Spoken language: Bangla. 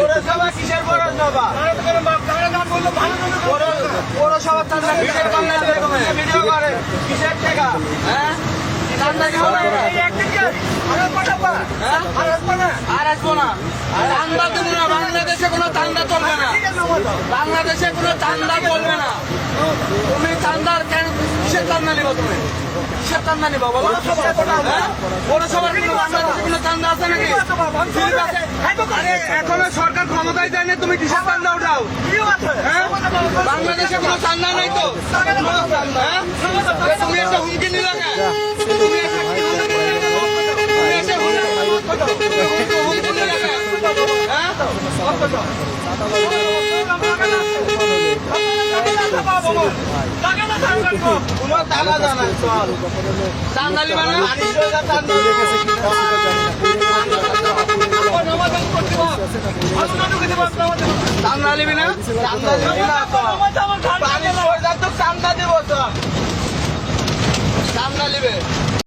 পৌরসভা কিসের? পৌরসভা পৌর- পৌরসভার চান্দা কিসের? বাংলা ভিডিও করে কিসের টাকা হ্যাঁ? হ্যাঁ? বাংলাদেশে কোনো চান্দা চলবে না। বাংলাদেশে কোনো চান্দা চলবে না। তুমি চান্দার কেন কিসের চান্দা নিবা তুমি? কিসের চান্দা নিবা? বলো হ্যাঁ? পৌরসভার কিন্তু বাংলাদেশে কোনো চান্দা আছে নাকি এখনও সরকার ক্ষমতায় দেয়নি তুমি কিসের চান্দা উঠাও। হ্যাঁ? বাংলাদেশে কোনো চান্দা নাই তো হ্যাঁ? তুমি একটা হুমকি নিলে? তুমি হুমকি নিলে কেন? তুমি একটা হুমকি- হুমকি নিলে কেন? হ্যাঁ? কোনো চাঁদা জানা চল। চান্দা নিবা না? চান্দা নিবি না? পানি পড়ে যাক তো চাঁদা দিব তো চান্দা নিবে